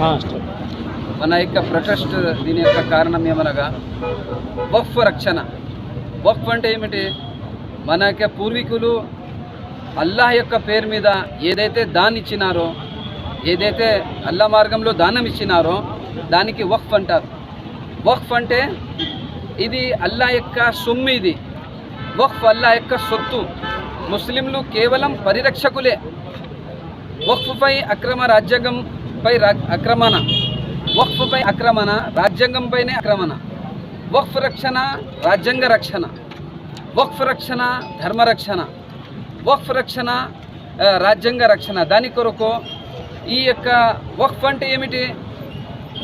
మన యొక్క ప్రొటెస్ట్ దీని యొక్క కారణం ఏమనగా వక్ఫ్ రక్షణ. వక్ఫ్ అంటే ఏమిటి? మన యొక్క పూర్వీకులు అల్లాహ్ యొక్క పేరు మీద ఏదైతే దాన్ ఇచ్చినారో ఏదైతే అల్లా మార్గంలో దానం ఇచ్చినారో దానికి వక్ఫ్ అంటారు. వక్ఫ్ అంటే ఇది అల్లా యొక్క సొమ్ము ఇది. వక్ఫ్ అల్లా యొక్క సొత్తు. ముస్లింలు కేవలం పరిరక్షకులే. వక్ఫ్పై అక్రమ రాజ్యాంగం రా- ఆక్రమణ వక్ఫ్పై ఆక్రమణ రాజ్యాంగంపైనే ఆక్రమణ వక్ఫ్ రక్షణ రాజ్యాంగ రక్షణ వక్ఫ్ రక్షణ ధర్మ రక్షణ వక్ఫ్ రక్షణ రాజ్యాంగ రక్షణ. దాని కొరకు ఈ యొక్క వక్ఫ్ అంటే ఏమిటి?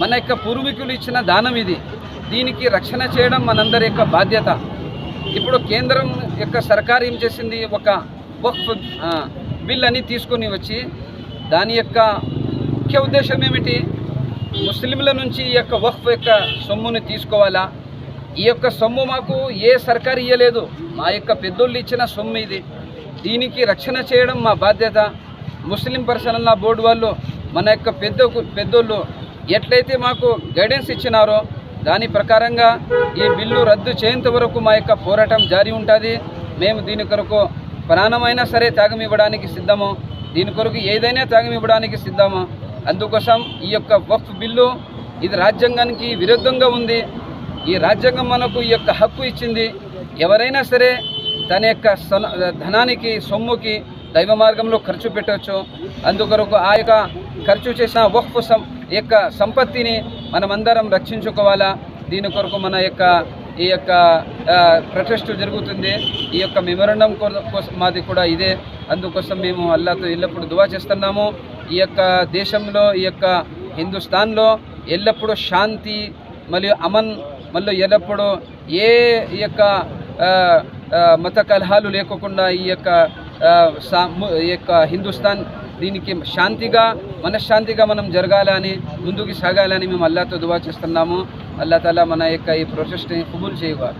మన యొక్క పూర్వీకులు ఇచ్చిన దానం ఇది. దీనికి రక్షణ చేయడం మనందరి యొక్క బాధ్యత. ఇప్పుడు కేంద్రం యొక్క సర్కార్ ఏం చేసింది? ఒక వక్ఫ్ బిల్ అని తీసుకొని వచ్చి దాని యొక్క ముఖ్య ఉద్దేశం ఏమిటి? ముస్లింల నుంచి ఈ యొక్క వక్ఫ్ యొక్క సొమ్ముని తీసుకోవాలా? ఈ యొక్క సొమ్ము మాకు ఏ సర్కారు ఇవ్వలేదు మా యొక్క పెద్దోళ్ళు ఇచ్చిన సొమ్ము ఇది. దీనికి రక్షణ చేయడం మా బాధ్యత. ముస్లిం పర్సనల్ బోర్డు వాళ్ళు మన యొక్క పెద్ద పెద్దోళ్ళు ఎట్లయితే మాకు గైడెన్స్ ఇచ్చినారో దాని ప్రకారంగా ఈ బిల్లు రద్దు చేయంత వరకు మా యొక్క పోరాటం జారీ ఉంటుంది. మేము దీని కొరకు ప్రాణమైనా సరే త్యాగం ఇవ్వడానికి సిద్ధము. దీని కొరకు ఏదైనా త్యాగం ఇవ్వడానికి సిద్ధము. అందుకోసం ఈ యొక్క వక్ఫ్ బిల్లు ఇది రాజ్యాంగానికి విరుద్ధంగా ఉంది. ఈ రాజ్యాంగం మనకు ఈ యొక్క హక్కు ఇచ్చింది. ఎవరైనా సరే తన యొక్క ధనానికి సొమ్ముకి దైవ మార్గంలో ఖర్చు పెట్టవచ్చు అందుకొరకు ఆ యొక్క ఖర్చు చేసిన వక్ఫ్ సం యొక్క సంపత్తిని మనమందరం రక్షించుకోవాలా. దీని కొరకు మన యొక్క ఈ యొక్క ప్రొటెస్ట్ జరుగుతుంది. ఈ యొక్క మెమోరండం కోసం మాది కూడా ఇదే. అందుకోసం మేము అల్లాతో ఎల్లప్పుడూ దువా చేస్తున్నాము. ఈ యొక్క దేశంలో ఈ యొక్క హిందుస్థాన్లో ఎల్లప్పుడూ శాంతి మరియు అమన్ మళ్ళీ ఎల్లప్పుడూ ఏ ఈ యొక్క మత కలహాలు లేకుండా ఈ యొక్క సా- ఈ యొక్క హిందుస్థాన్ దీనికి శాంతిగా మనశ్శాంతిగా మనం జరగాలని ముందుకు సాగాలని మేము అల్లాతో దువా చేస్తున్నాము. అల్లా తాలా మన యొక్క ఈ ప్రొసెస్ని కబూల్ చేయగా